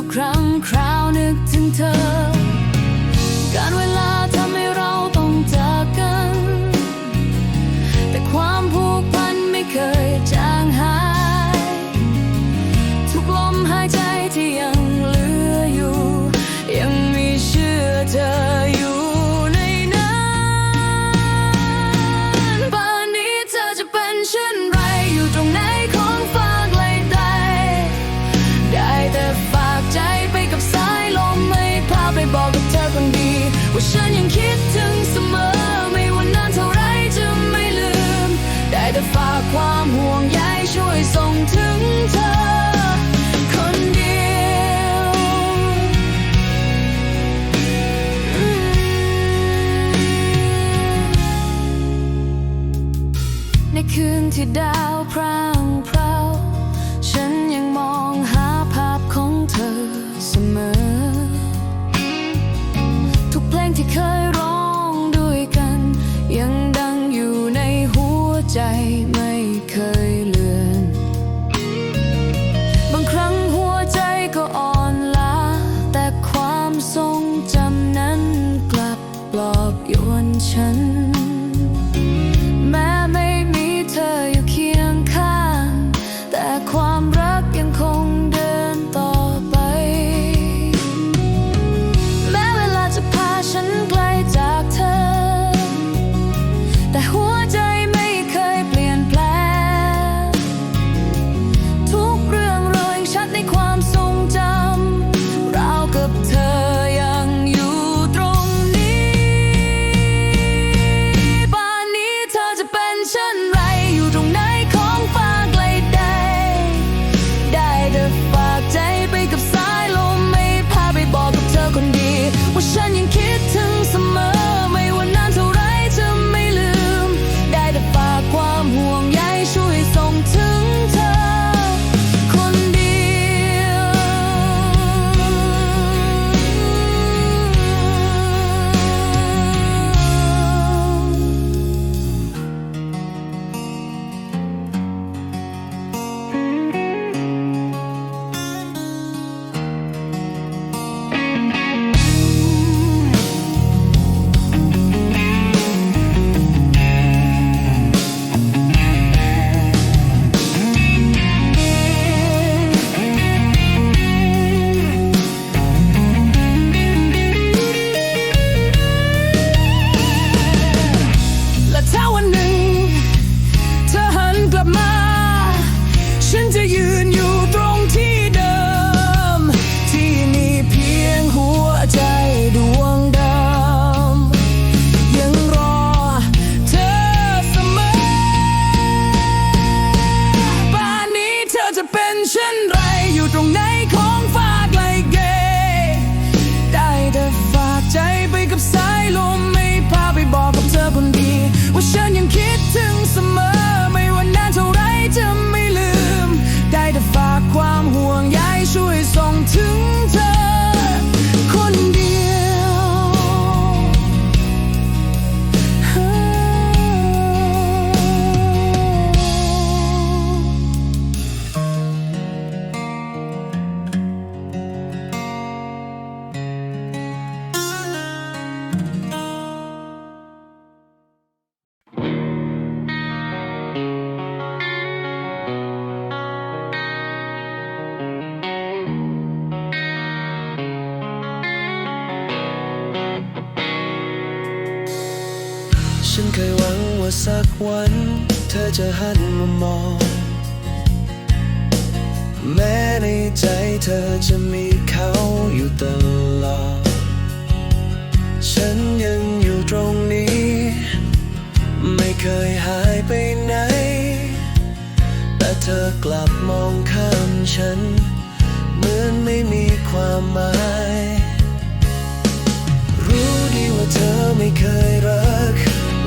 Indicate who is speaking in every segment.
Speaker 1: ทุกครั้งคราวนึกถึงเธอ วันเธอจะหันมามอง แม้
Speaker 2: ในใจเธอจะมีเขาอยู่ตลอด ฉันยังอยู่ตรงนี้ ไม่เคยหายไปไหน แต่เธอกลับมองข้ามฉัน เหมือนไม่มีความหมาย รู้ดีว่าเธอไม่เคยรัก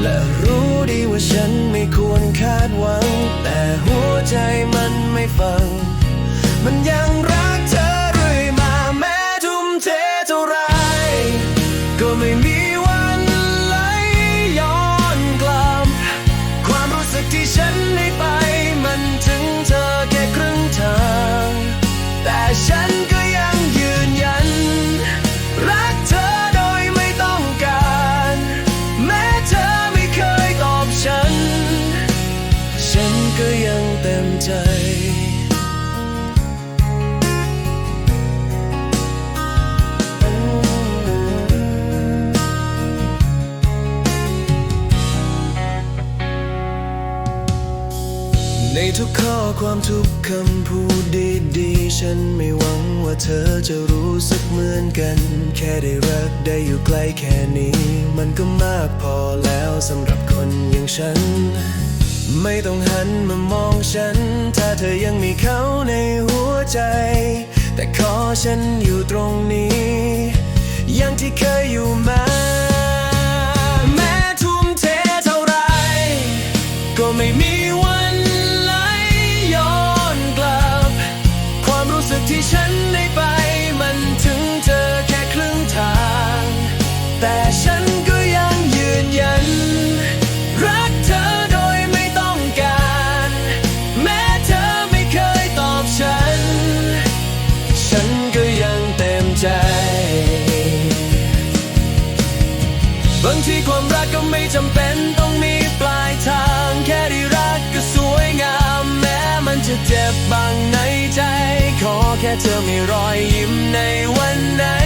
Speaker 2: และรู้ดีว่าฉันไม่ควรคาดหวัง แต่หัวใจมันไม่ฟัง มันยังรัก ทุกข้อความทุกคำพูดดีๆ ฉันไม่หวังว่าเธอจะรู้สึกเหมือนกัน แค่ได้รักได้อยู่ใกล้แค่นี้ มันก็มากพอแล้วสำหรับคนอย่างฉัน ไม่ต้องหันมามองฉัน ถ้าเธอยังมีเขาในหัวใจ แต่ขอฉันอยู่ตรงนี้ อย่างที่เคยอยู่มาแม้ทุ่มเทเท่าไรก็ไม่มี แค่เธอมีรอยยิ้มในวันนั้น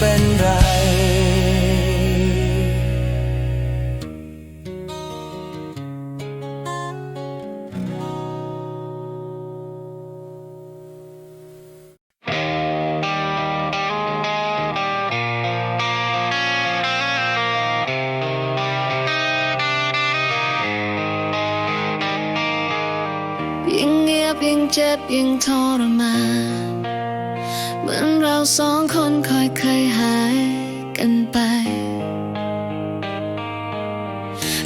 Speaker 2: เป็นไร
Speaker 1: ยิ่งเงียบยิ่งเจ็บยิ่งทรมาน สองคนค่อยเคยหายกันไป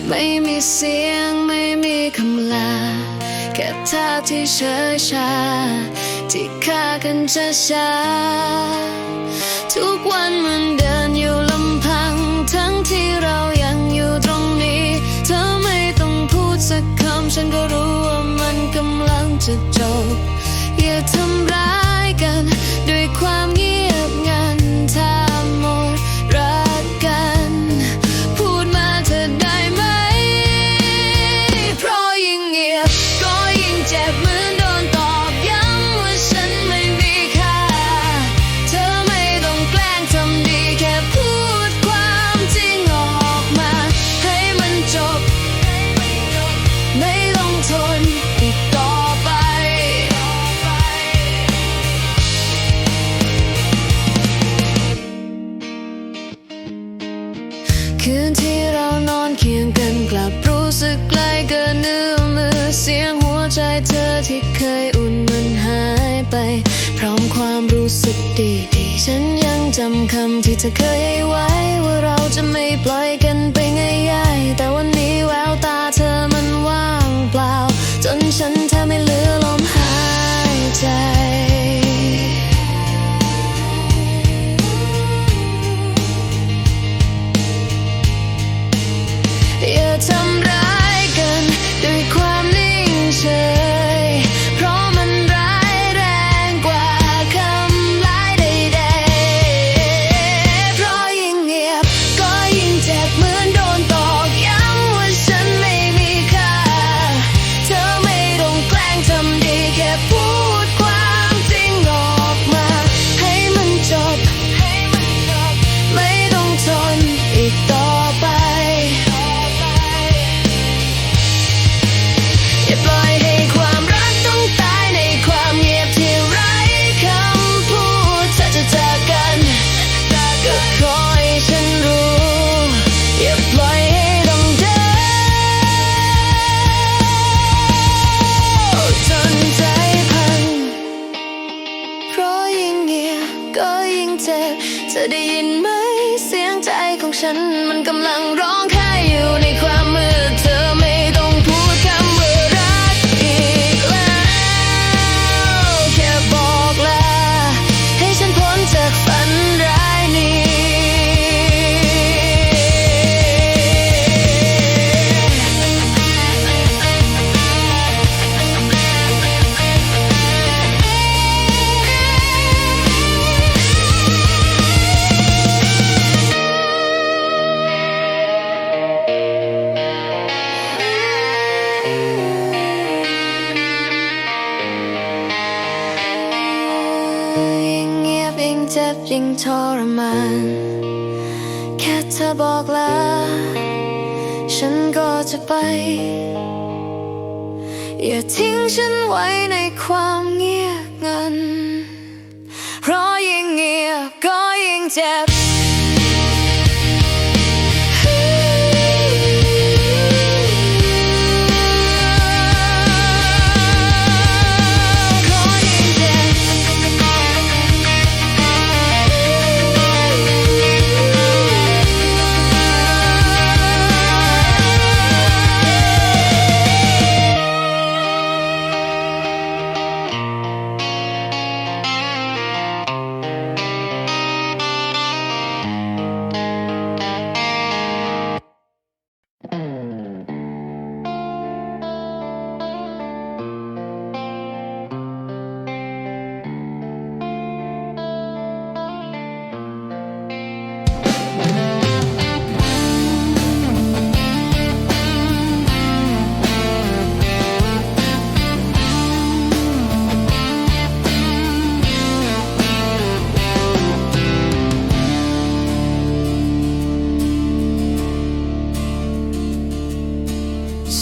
Speaker 1: ไม่มีเสียงไม่มีคำลา แค่ท่าที่เฉยชา ที่ฆ่ากันช้าช้าทุกวันมันเดินอยู่ลำพัง ทั้งที่เรายังอยู่ตรงนี้ เธอไม่ต้องพูดสักคำ ฉันก็รู้ว่ามันกำลังจะจบ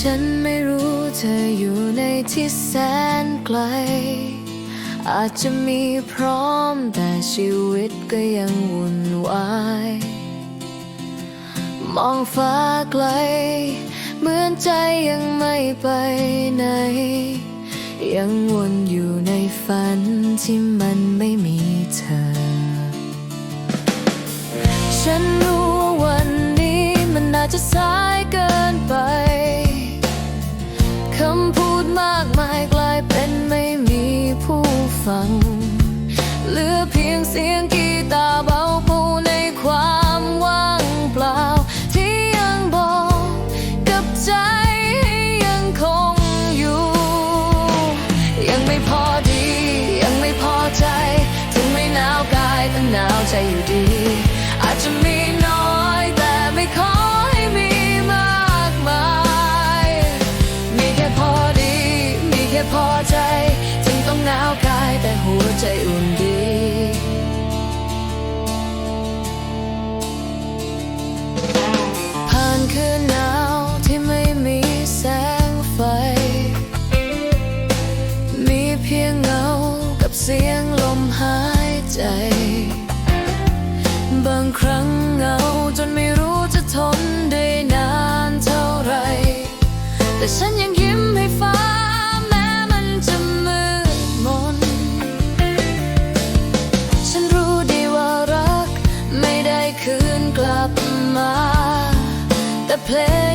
Speaker 1: ฉันไม่รู้เธออยู่ในที่แสนไกล อาจจะมีพร้อมแต่ชีวิตก็ยังวุ่นวาย มองฟ้าไกล เหมือนใจยังไม่ไปไหน ยังวนอยู่ในฝันที่มันไม่มีเธอ ฉันรู้ว่าวันนี้มันอาจจะสายเกินไป คำพูดมากมายกลายเป็นไม่มีผู้ฟัง เหลือเพียงเสียงกีตาร์ ใจอุ่นดี ผ่านคืนหนาวที่ไม่มีแสงไฟ มีเพียงเงากับเสียงลมหายใจ บางครั้งเงาจนไม่รู้จะทน
Speaker 3: ได้นานเท่าไร แต่ฉัน play.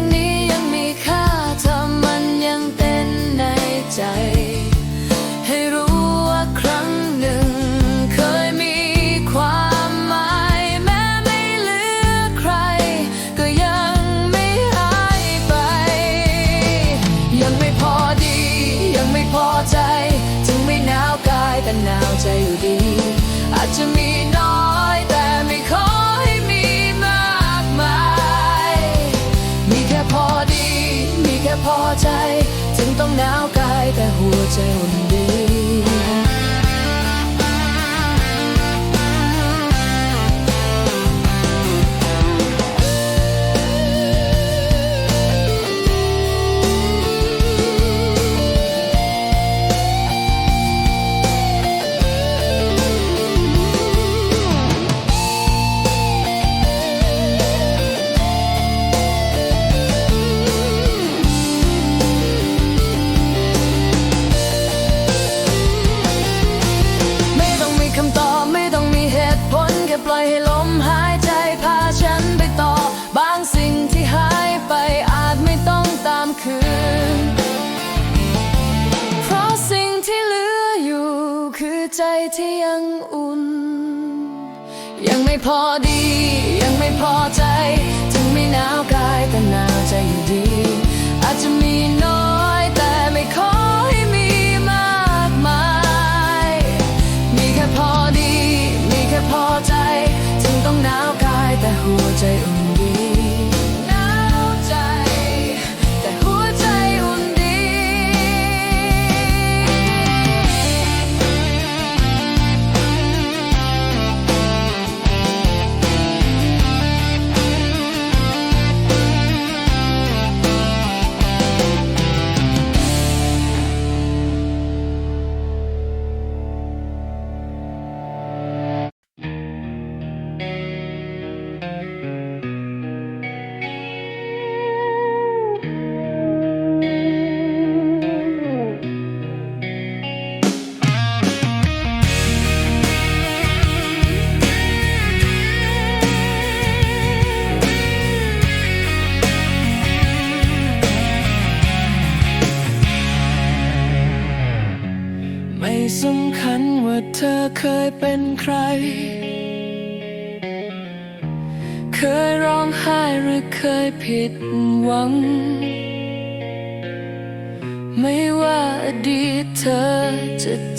Speaker 3: ต้องหนาวกายแต่หัวใจอุ่นดี ให้ลมหายใจพาฉันไปต่อ บางสิ่งที่หายไปอาจไม่ต้องตามคืน เพราะสิ่งที่เหลืออยู่คือใจที่ยังอุ่น ยังไม่พอดี ยังไม่พอใจ ถึงไม่หนาวกายแต่หนาวใจอยู่ดี
Speaker 1: 在乎我在乎。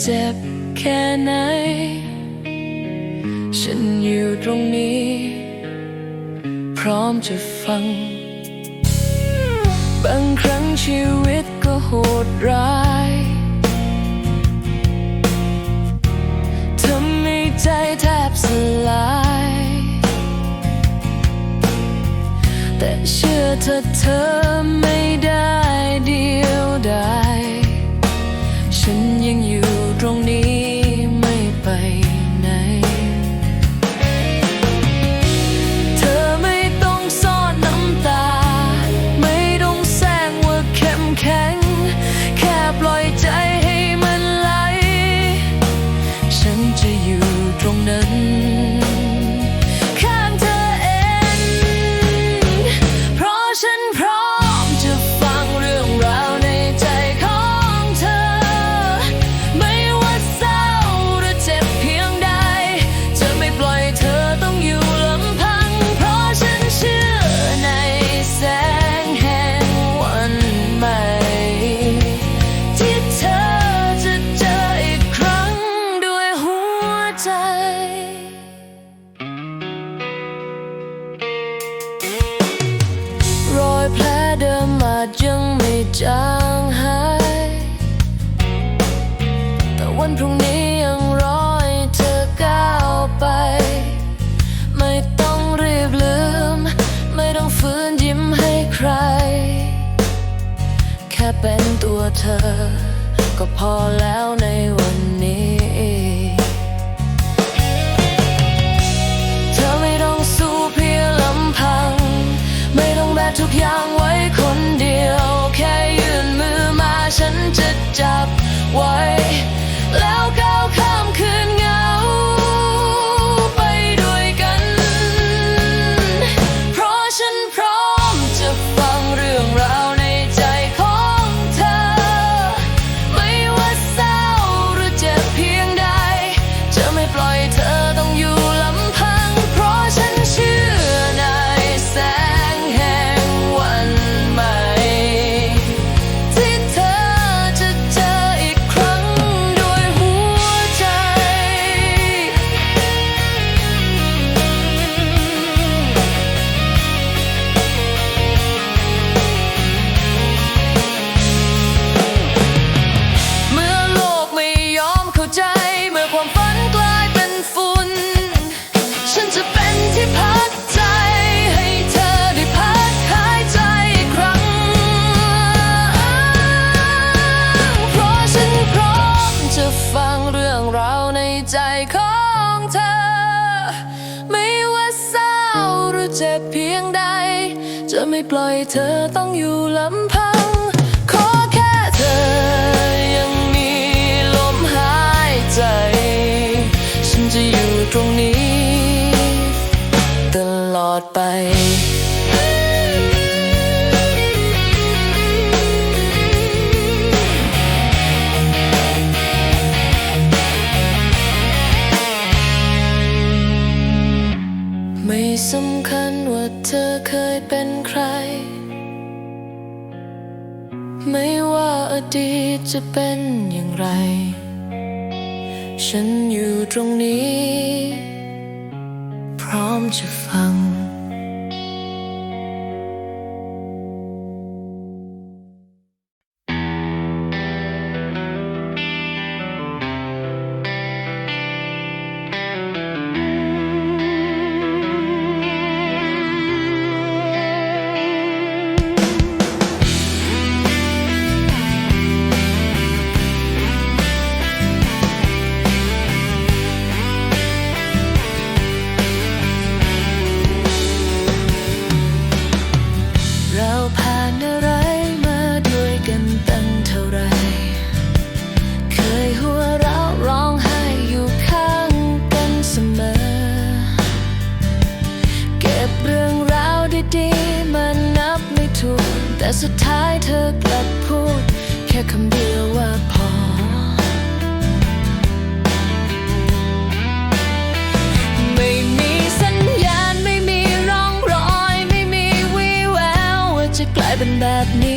Speaker 1: เจ็บแค่ไหน ฉันอยู่ตรงนี้ พร้อมจะฟัง บางครั้งชีวิตก็โหดร้ายทำให้ใจแทบสลาย แต่เชื่อเธอเธอไม่ อยเธอต้องอยู่ลำพัง ขอแค่เธอยังมีลมหายใจ ฉันจะอยู่ตรงนี้ ตลอดไป ดีจะเป็นอย่างไร ฉันอยู่ตรงนี้ พร้อมจะฟังายเธอกลับพูด แค่คำเดียวว่าพอ ไม่มีสัญญาณไม่มีร่องรอย ไม่มีวี่แววว่าจะกลายเป็นแบบนี้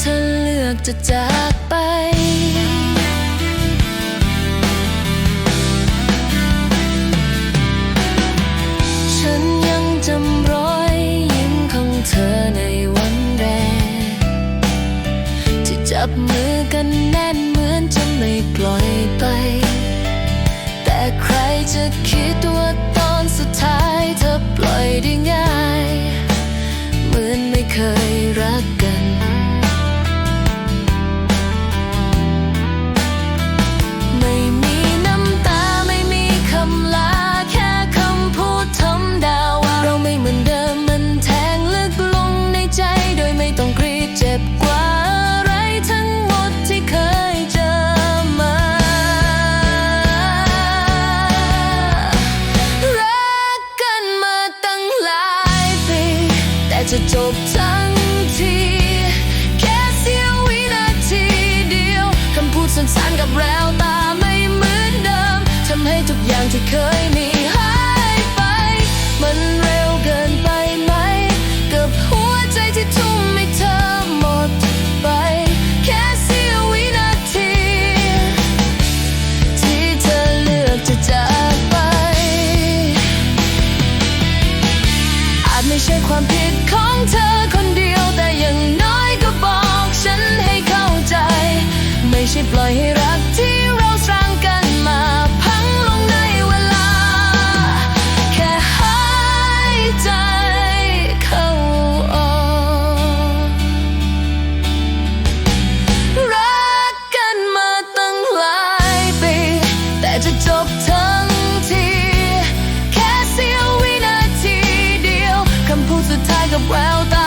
Speaker 1: เธอเลือกจะจากไป it's a dope well.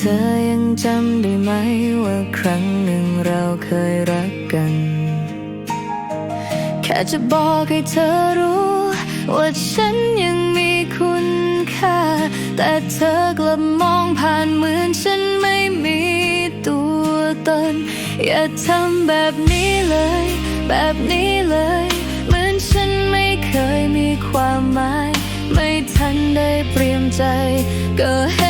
Speaker 1: ธอยังจำได้ไหมว่าครั้งหนึ่งเราเคยรักกัน แค่จะบอกให้เธอรู้ ว่าฉันยังมีคุณค่า แต่เธอกลับมองผ่านเหมือนฉันไม่มีตัวตน อย่าทำแบบนี้เลย แบบนี้เลย เหมือนฉันไม่เคยมีความหมาย ไม่ทันได้เตรียมใจก็เห็น